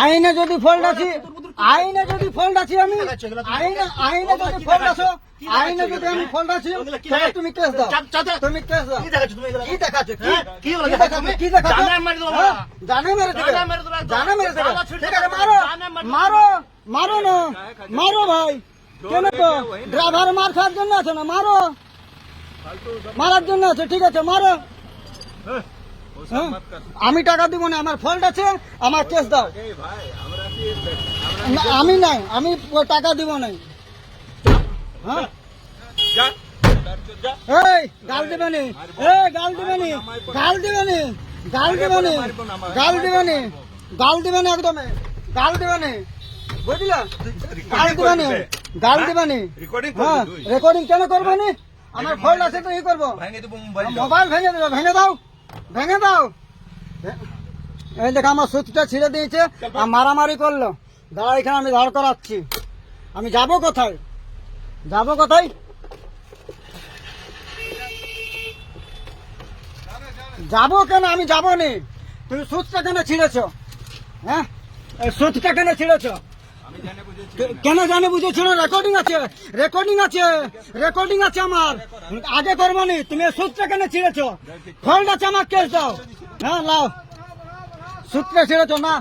আইনে যদি ফল্ট আছি আইনে যদি ফল্ট আছি আমি আইনে আইনে যদি ফল্ট আছো আইনে যদি আমি ফল্ট আছি তাহলে তুমি কেস দাও। তুমি কেস দাও। কি দেখাচ্ছ তুমি কি দেখাচ্ছ? কি হ্যাঁ? দেখাচ্ছ? কি জানে মেরে দেবো হ্যাঁ? জানে মেরে দেবে। জানে মেরে দেবো একদম। মেরে দেবে। ঠিক আছে মারো। জানে মেরে। মারো না। মারো ভাই। কেন তো? ড্রাইভার মার খাওয়ার জন্য আছে না? মারো। মারার জন্য আছে। ঠিক আছে মারো। হ্যাঁ? আমি টাকা দিব না আমার ফল্ট আছে আমার কেস দাও। আমি নাই আমি টাকা দিব নাই। হ্যাঁ? এই গাল দিবেনি এই গাল দিবেনি গাল দিবেনি গাল দিবেনি গাল দিবেনি গাল দিবেনি একদমে গাল দিবেনি বুঝলা? গাল দিবেনি গাল দিবেনি রেকর্ডিং হ্যাঁ? রেকর্ডিং কেন করব নি? আমার ফল্ট আছে তো ই করব। মোবাইল ভেঙে দেবে ভেঙে দাও। ভেঙে দাও। এই দেখ, আমার সুতটা ছিঁড়ে দিয়েছে আর মারামারি করল। দাঁড়া এখানে আমি দাঁড় করাচ্ছি। আমি যাব কোথায়? যাব কোথায়? যাব কেন? আমি যাব নি। তুমি সুতটা কেন ছিঁড়েছ? হ্যাঁ? সুতটা কেন ছিঁড়েছ? কেন জানে বুঝেছ? না রেকর্ডিং আছে রেকর্ডিং আছে রেকর্ডিং আছে আমার। আগে করব নি তুমি সূত্রে কেন ছিঁড়েছ? ফল্ট আছে আমার কেস দাও। হ্যাঁ লাও। সূত্রে ছিঁড়েছ না?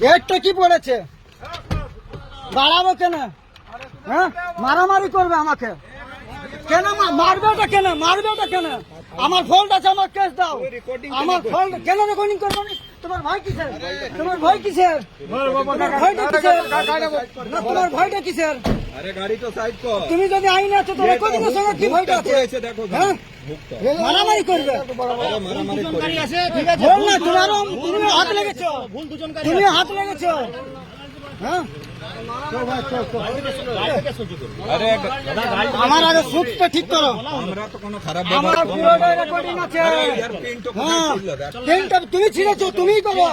ডেটটা কি পড়েছে? বাড়াবো কেন? হ্যাঁ? মারামারি করবে আমাকে। কেন মারবে ওটা কেন? মারবে ওটা কেন? আমার ফল্ট আছে আমার কেস দাও। আমার ফল্ট কেন রেকর্ডিং করব? তোমার ভয় কিসের? তোমার ভয় কিসের? তোমার ভয়টা কিসের? তুমি যদি আইন আছে, তোমার কত বছর কি ভয়টা আছে? দেখো হ্যাঁ? মারামারি করবে। তুমি হাত লেগেছো। তুমি হাত লেগেছো। আমার আগে সুখটা ঠিক করো। আমার হ্যাঁ। তুমি ছিঁড়েছো তুমি করো।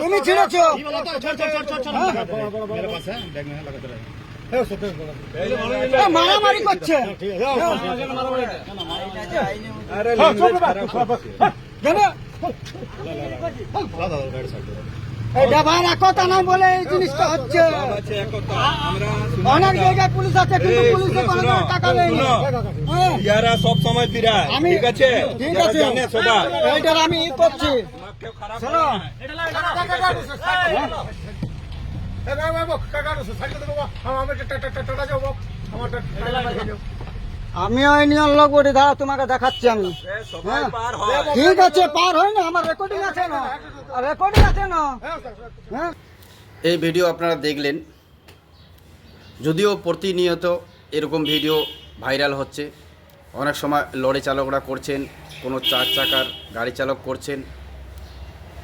তুমি ছিঁড়েছো। হ্যাঁ। মারামারি করছে। আরে হ্যাঁ, না বলে এই জিনিসটা হচ্ছে। সব আছে একতা আমরা অনেক জায়গায় পুলিশ আছে কিন্তু পুলিশে কোনো টাকা নেই। হ্যাঁ, ইয়ারা সব সময় ফিরায় আমি ঠিক আছে? ঠিক আছে। সবাই। এইটার আমি করছি। ওই নিয়ম লোক বলি দাঁড়া তোমাকে দেখাচ্ছি আমি। হয়। ঠিক আছে পার হয় না আমার রেকর্ডিং আছে না। হ্যাঁ? এই ভিডিও আপনারা দেখলেন। যদিও প্রতিনিয়ত এরকম ভিডিও ভাইরাল হচ্ছে। অনেক সময় লরি চালকরা করছেন, কোনো চার চাকার গাড়ি চালক করছেন,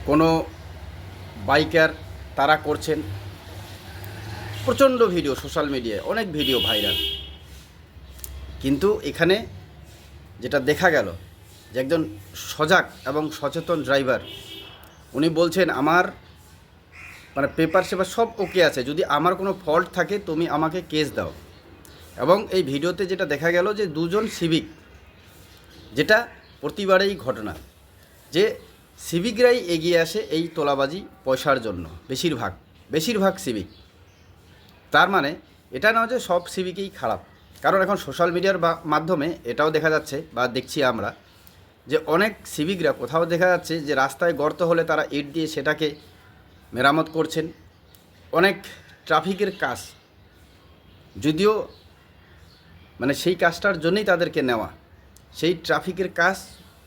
কোনো বাইকার তারা করছেন। প্রচণ্ড ভিডিও সোশ্যাল মিডিয়ায় অনেক ভিডিও ভাইরাল কিন্তু এখানে যেটা দেখা গেল, যে একজন সজাগ এবং সচেতন ড্রাইভার উনি বলছেন, আমার মানে পেপার সেপার সব ওকে আছে, যদি আমার কোনো ফল্ট থাকে, তুমি আমাকে কেস দাও। এবং এই ভিডিওতে যেটা দেখা গেল যে দুজন সিভিক যেটা প্রতিবারেই ঘটনা, যে সিভিকরাই এগিয়ে আসে এই তোলাবাজি পয়সার জন্য, বেশিরভাগ বেশিরভাগ সিভিক তার মানে এটা নয় যে সব সিভিকই খারাপ। কারণ এখন সোশ্যাল মিডিয়ার মাধ্যমে এটাও দেখা যাচ্ছে বা দেখছি আমরা যে অনেক সিভিকরা কোথাও দেখা যাচ্ছে যে রাস্তায় গর্ত হলে তারা ইট দিয়ে সেটাকে মেরামত করছেন। অনেক ট্রাফিকের কাজ। যদিও মানে সেই কাজটার জন্যই তাদেরকে নেওয়া। সেই ট্রাফিকের কাজ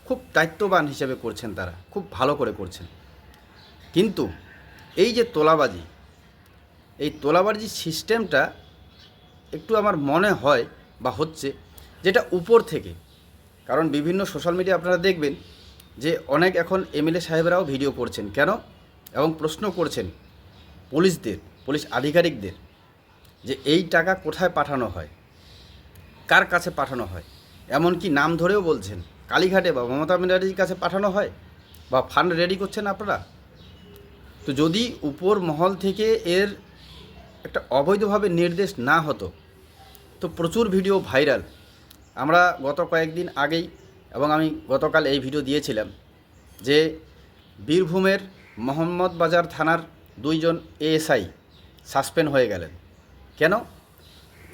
খুব দায়িত্ববান হিসেবে করছেন তারা, খুব ভালো করে করছেন। কিন্তু এই যে তোলাবাজি, এই তোলাবাজি সিস্টেমটা একটু আমার মনে হয় বা হচ্ছে যেটা উপর থেকে কারণ বিভিন্ন সোশ্যাল মিডিয়া আপনারা দেখবেন যে অনেক এখন এমএলএ সাহেবরাও ভিডিও করছেন। কেন? এবং প্রশ্ন করছেন পুলিশদের, পুলিশ আধিকারিকদের যে এই টাকা কোথায় পাঠানো হয়? কার কাছে পাঠানো হয়? এমনকি নাম ধরেও বলছেন, কালীঘাটে বা মমতা ব্যানার্জির কাছে পাঠানো হয়? বা ফান্ড রেডি করছেন আপনারা? তো যদি উপর মহল থেকে এর একটা অবৈধভাবে নির্দেশ না হতো, তো প্রচুর ভিডিও ভাইরাল আমরা গত কয়েকদিন আগেই এবং আমি গতকাল এই ভিডিও দিয়েছিলাম যে বীরভূমের মোহাম্মদ বাজার থানার দুইজন এএসআই সাসপেন্ড হয়ে গেলেন। কেন?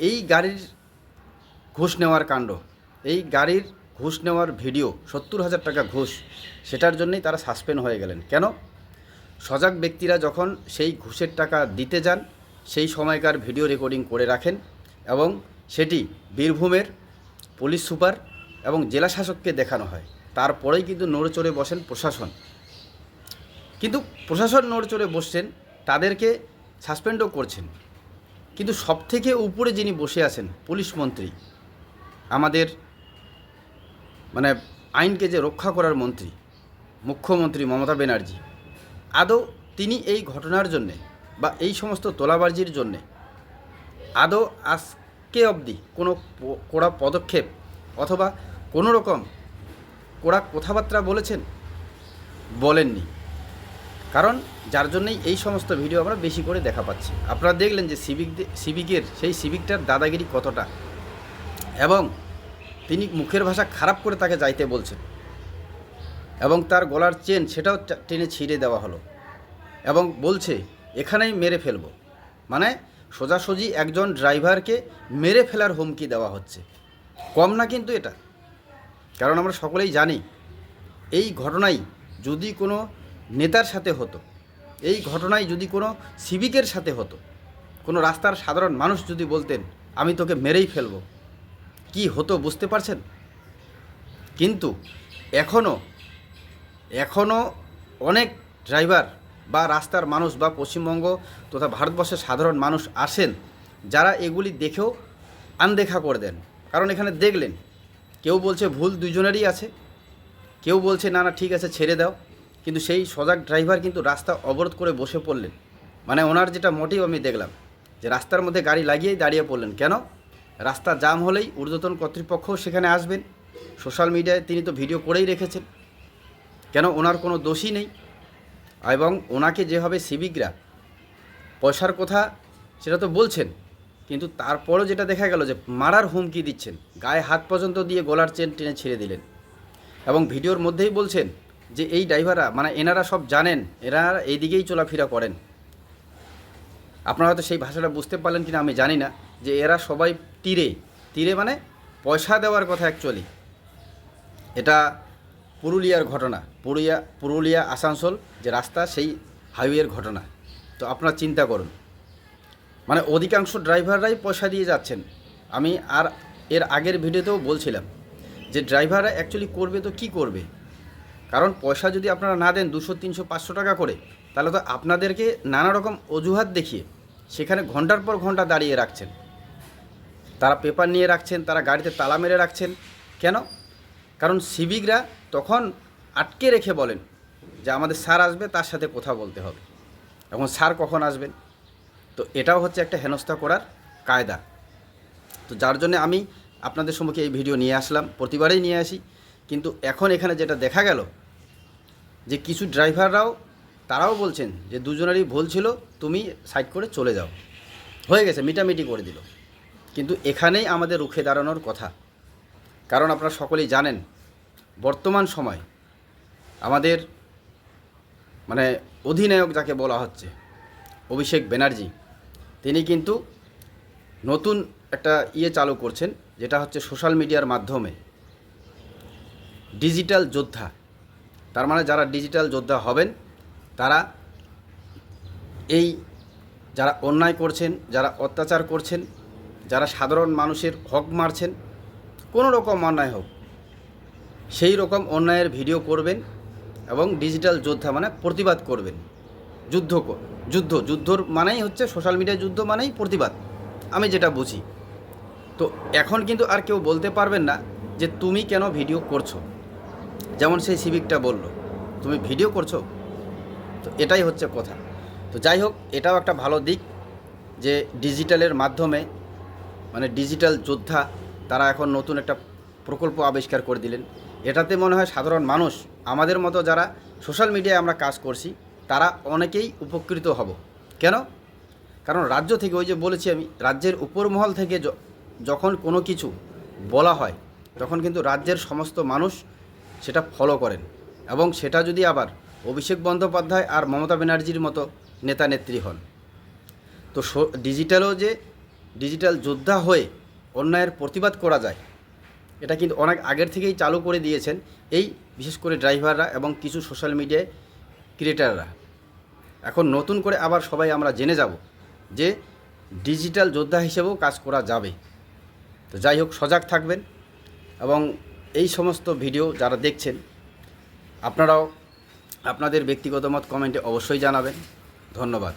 এই গাড়ির ঘুষ নেওয়ার কাণ্ড, এই গাড়ির ঘুষ নেওয়ার ভিডিও, সত্তর হাজার টাকা ঘুষ, সেটার জন্যই তারা সাসপেন্ড হয়ে গেলেন। কেন? সজাগ ব্যক্তিরা যখন সেই ঘুষের টাকা দিতে যান, সেই সময়কার ভিডিও রেকর্ডিং করে রাখেন এবং সেটি বীরভূমের পুলিশ সুপার এবং জেলা শাসককে দেখানো হয়। তারপরেই কিন্তু নড়ে চড়ে বসেন প্রশাসন। কিন্তু প্রশাসন নড়ে চড়ে বসছেন, তাদেরকে সাসপেন্ডও করছেন। কিন্তু সবথেকে উপরে যিনি বসে আছেন, পুলিশ মন্ত্রী, আমাদের মানে আইনকে যে রক্ষা করার মন্ত্রী, মুখ্যমন্ত্রী মমতা ব্যানার্জি, আদৌ তিনি এই ঘটনার জন্যে বা এই সমস্ত তোলাবাজির জন্যে, আদৌ আজকে অবধি কোনো কড়া পদক্ষেপ অথবা কোনো রকম কড়া কথাবার্তা বলেছেন? বলেননি। কারণ যার জন্যই এই সমস্ত ভিডিও আমরা বেশি করে দেখা পাচ্ছি। আপনারা দেখলেন যে সিভিক সিভিকের সেই সিভিকটার দাদাগিরি কতটা এবং তিনি মুখের ভাষা খারাপ করে তাকে যাইতে বলছেন এবং তার গলার চেন সেটাও টেনে ছিঁড়ে দেওয়া হলো এবং বলছে, এখানেই মেরে ফেলব। মানে সোজাসুজি একজন ড্রাইভারকে মেরে ফেলার হুমকি দেওয়া হচ্ছে। কম না কিন্তু এটা। কারণ আমরা সকলেই জানি, এই ঘটনাই যদি কোনো নেতার সাথে হতো, এই ঘটনায় যদি কোনো সিভিকের সাথে হতো, কোনো রাস্তার সাধারণ মানুষ যদি বলতেন, আমি তোকে মেরেই ফেলব, কি হতো বুঝতে পারছেন? কিন্তু এখনও এখনও অনেক ড্রাইভার বা রাস্তার মানুষ বা পশ্চিমবঙ্গ তথা ভারতবর্ষের সাধারণ মানুষ আসেন, যারা এগুলি দেখেও আনদেখা করে দেন। কারণ এখানে দেখলেন, কেউ বলছে ভুল দুজনেরই আছে, কেউ বলছে না না, ঠিক আছে, ছেড়ে দাও। কিন্তু সেই সজাগ ড্রাইভার কিন্তু রাস্তা অবরোধ করে বসে পড়লেন। মানে ওনার যেটা মোটিভ আমি দেখলাম, যে রাস্তার মধ্যে গাড়ি লাগিয়েই দাঁড়িয়ে পড়লেন। কেন? রাস্তা জাম হলেই ঊর্ধ্বতন কর্তৃপক্ষও সেখানে আসবেন। সোশ্যাল মিডিয়ায় তিনি তো ভিডিও করেই রেখেছেন। কেন? ওনার কোনো দোষই নেই। এবং ওনাকে যেভাবে সিভিকরা পয়সার কথা সেটা তো বলছেন, কিন্তু তারপরও যেটা দেখা গেল যে মারার হুমকি দিচ্ছেন, গায়ে হাত পর্যন্ত দিয়ে গলার চেন টেনে ছেড়ে দিলেন। এবং ভিডিওর মধ্যেই বলছেন যে এই ড্রাইভাররা মানে এনারা সব জানেন, এরা এইদিকেই চলাফেরা করেন। আপনারা হয়তো সেই ভাষাটা বুঝতে পারলেন কিনা আমি জানি না, যে এরা সবাই তীরে। তীরে মানে পয়সা দেওয়ার কথা অ্যাকচুয়ালি এটা পুরুলিয়ার ঘটনা, পুরুলিয়া পুরুলিয়া, আসানসোল যে রাস্তা, সেই হাইওয়ের ঘটনা। তো আপনারা চিন্তা করুন। মানে অধিকাংশ ড্রাইভাররাই পয়সা দিয়ে যাচ্ছেন। আমি আর এর আগের ভিডিওতেও বলছিলাম যে ড্রাইভাররা অ্যাকচুয়ালি করবে তো কি করবে? কারণ পয়সা যদি আপনারা না দেন দুশো, তিনশো, পাঁচশো টাকা করে, তাহলে তো আপনাদেরকে নানা রকম অজুহাত দেখিয়ে সেখানে ঘণ্টার পর ঘণ্টা দাঁড়িয়ে রাখছেন। তারা পেপার নিয়ে রাখছেন, তারা গাড়িতে তালা মেরে রাখছেন। কেন? কারণ সিভিকরা তখন আটকে রেখে বলেন যে আমাদের স্যার আসবে, তার সাথে কথা বলতে হবে। এখন স্যার কখন আসবেন? তো এটাও হচ্ছে একটা হেনস্থা করার কায়দা। তো যার জন্য আমি আপনাদের সম্মুখে এই ভিডিও নিয়ে আসলাম, প্রতিবারেই নিয়ে আসি। কিন্তু এখন এখানে যেটা দেখা গেল, যে কিছু ড্রাইভাররাও, তারাও বলছেন যে দুজনেরই ভুল ছিল, তুমি সাইড করে চলে যাও। হয়ে গেছে, মিটামিটি করে দিল। কিন্তু এখানেই আমাদের রুখে দাঁড়ানোর কথা। কারণ আপনারা সকলেই জানেন বর্তমান সময় আমাদের মানে অধিনায়ক যাকে বলা হচ্ছে, অভিষেক ব্যানার্জি, তিনি কিন্তু নতুন একটা ইয়ে চালু করছেন, যেটা হচ্ছে সোশ্যাল মিডিয়ার মাধ্যমে ডিজিটাল যোদ্ধা। তার মানে যারা ডিজিটাল যোদ্ধা হবেন, তারা এই যারা অন্যায় করছেন, যারা অত্যাচার করছেন, যারা সাধারণ মানুষের হক মারছেন, কোনো রকম অন্যায় হোক সেই রকম অন্যায়ের ভিডিও করবেন এবং ডিজিটাল যোদ্ধা মানে প্রতিবাদ করবেন। যুদ্ধ যুদ্ধ, যুদ্ধর মানেই হচ্ছে সোশ্যাল মিডিয়া যুদ্ধ মানেই প্রতিবাদ। আমি যেটা বুঝি। তো এখন কিন্তু আর কেউ বলতে পারবেন না যে তুমি কেন ভিডিও করছ। যেমন সেই সিভিকটা বলল, তুমি ভিডিও করছ? তো এটাই হচ্ছে কথা। তো যাই হোক, এটাও একটা ভালো দিক যে ডিজিটালের মাধ্যমে মানে ডিজিটাল যোদ্ধা, তারা এখন নতুন একটা প্রকল্প আবিষ্কার করে দিলেন। এটাতে মনে হয় সাধারণ মানুষ, আমাদের মতো যারা সোশ্যাল মিডিয়ায় আমরা কাজ করছি, তারা অনেকেই উপকৃত হব। কেন? কারণ রাজ্য থেকে ওই যে বলেছি আমি, রাজ্যের উপরমহল থেকে যখন কোনো কিছু বলা হয়, তখন কিন্তু রাজ্যের সমস্ত মানুষ সেটা ফলো করেন। এবং সেটা যদি আবার অভিষেক বন্দ্যোপাধ্যায় আর মমতা ব্যানার্জির মতো নেতা নেত্রী হন। তো ডিজিটালও যে ডিজিটাল যোদ্ধা হয়ে অন্যায়ের প্রতিবাদ করা যায় এটা কিন্তু অনেক আগের থেকেই চালু করে দিয়েছেন এই বিশেষ করে ড্রাইভাররা এবং কিছু সোশ্যাল মিডিয়ায় ক্রিয়েটাররা। এখন নতুন করে আবার সবাই আমরা জেনে যাব যে ডিজিটাল যোদ্ধা হিসেবেও কাজ করা যাবে। তো যাই হোক, সজাগ থাকবেন এবং এই সমস্ত ভিডিও যারা দেখছেন, আপনারাও আপনাদের ব্যক্তিগত মত কমেন্টে অবশ্যই জানাবেন। ধন্যবাদ।